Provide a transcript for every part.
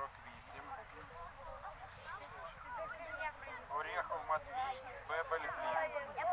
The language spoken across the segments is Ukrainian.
48. Орехов Матвій, Бебель Гліб.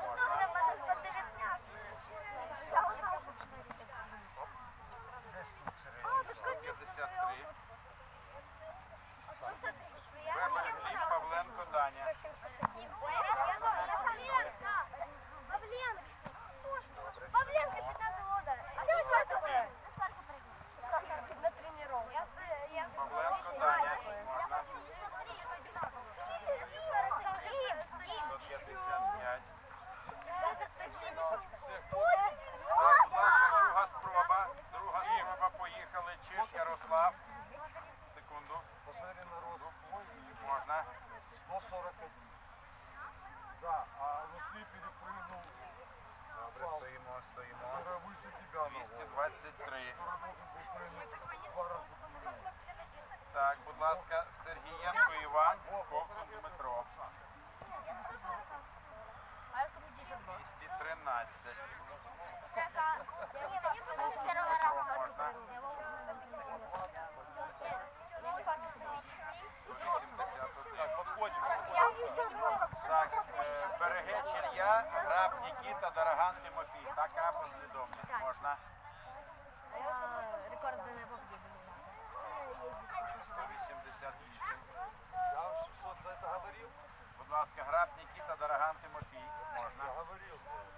стоїмо. 223. Так, будь ласка, Така послідовність. Можна. Рекорди не побіг. 188. Будь ласка, Граб Нікіта, Дороган Тимофій. Можна. 184.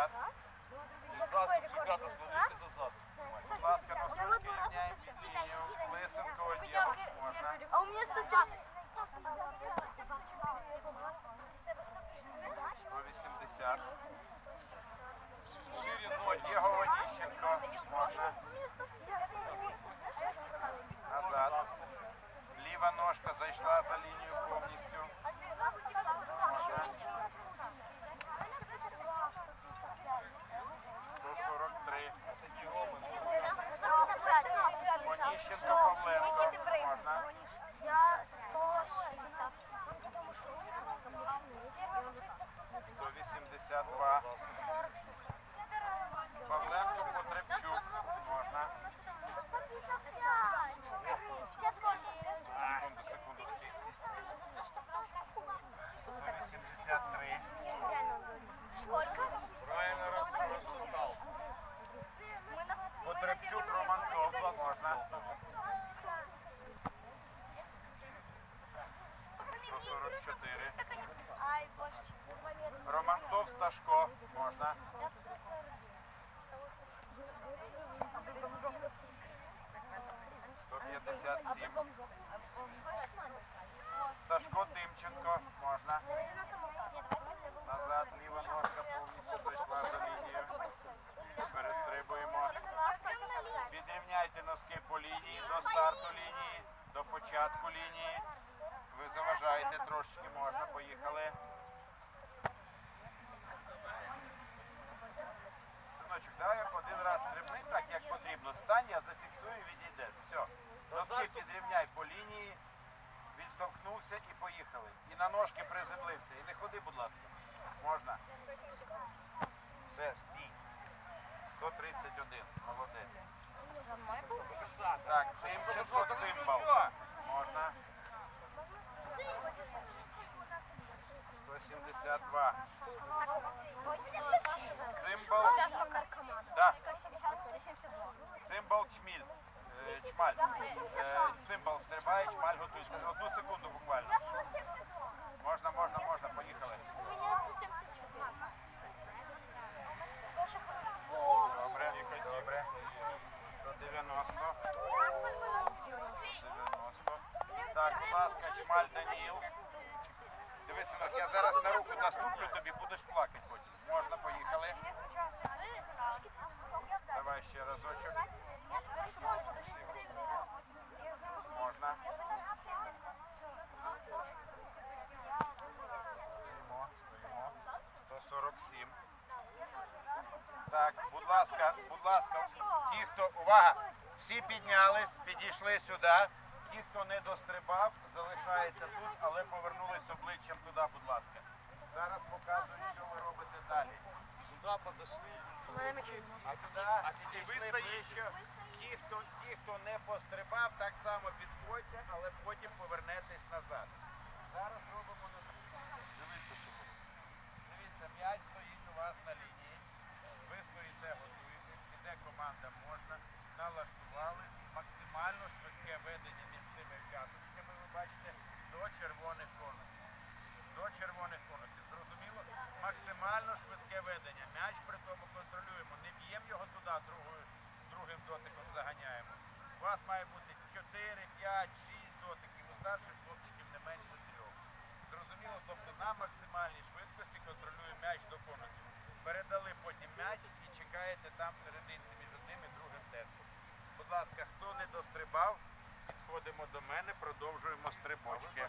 170. за рекорд? Будь ласка, носочки рівняємо лінію. Лисенко Ольєва можна. А у меня 170. 180. Ольєго Оніщенко можна. Назад. Ліва ножка зайшла за лінію повністю. Можна. 143. Оніщенко Павленко можна. Я 160. 182. Павленко Потребчук можна. Секунду, секунду, стій, стій, стій. 183. Сколько? Правильно розсчитав. Мы на... Потребчук Романков можна. 144. Ай, боже. Романков Сташко можна. А 157. Сташко Тимченко можна. Назад, ліва ножка повністю зайшла за лінію. Перестрибуємо. Підрівняйте носки по лінії до старту лінії, до початку лінії. Ви заважаєте трошечки, можна, поїхали. Синочок, давай один раз стрибни так, як потрібно. Стань, я зафіксую і відійде. Все. Носки підрівняй по лінії, відштовхнувся і поїхали. І на ножки приземлився. І не ходи, будь ласка. Можна. Все, стій. 131. Молодець. Так, Тимченко цимбал. Можна. 172. Цимбал. Да. Цимбал чміль. Е, Чмаль. Е, Цимбал стрибає, чмаль готується. Одну секунду буквально. Можна, можна, можна. Поїхали. Добре, добре. 190. 90. Так, будь ласка, чмаль Даніл. Зараз на руку наступлю тобі, будеш плакати потім. Можна, поїхали. Давай ще разочок. Можна. Стоїмо, стоїмо. 147. Так, будь ласка, будь ласка, ті, хто, увага, всі піднялись, підійшли сюди. Ті, хто не дострибав, залишається тут, але повернулись обличчям туди, будь ласка. Зараз показую, що ви робите далі. Сюда подошли. А туди підійшли ближче. Ті, хто, ті, хто не пострибав, так само підходьте, але потім повернетесь назад. Зараз робимо на Дивіться, що буде. Дивіться, м'яч стоїть у вас на лінії. Ви стоїте, готуєтесь, іде команда можна, налаштували максимально швидке ведення між цими п'яточками, ви бачите, до червоних конусів. До червоних конусів. Зрозуміло? Максимально швидке ведення. М'яч при тому контролюємо. Не б'ємо його туди, другою, другим дотиком заганяємо. У вас має бути 4, 5, 6 дотиків. У старших хлопчиків не менше трьох. Зрозуміло, тобто на максимальній швидкості контролює м'яч до конусів. Передали потім м'яч і чекаєте там серединці між одним і другим тестом. Будь ласка, хто не дострибав, підходимо до мене, продовжуємо стрибочки.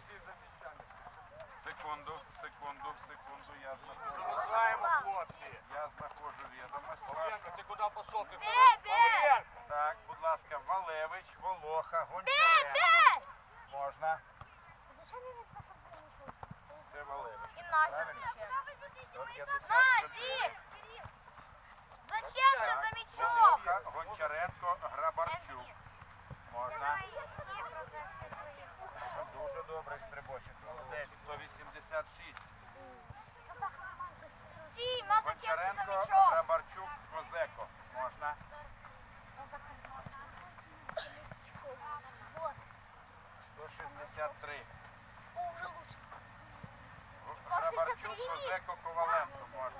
Секунду, секунду, секунду, я знаходжу. Залишаємо, хлопці. Я знаходжу відомості. Павленко, ти куди пішов? Ти Бе, бе! Так, будь ласка, Валевич, Волоха, Бе, Гончаренко. бе! Можна. Це Валевич. І Назік Правильно? ще. 154. Назік! Зачем ти за? Волоха, Гончаренко, Грабарчук. Можна. Дуже добрий стрибочок. Молодець, 186. Тіма, зачем ти за Гончаренко? Грабарчук, Козеко. Можна. 163. Уже лучше. Грабарчук, Козеко, Коваленко.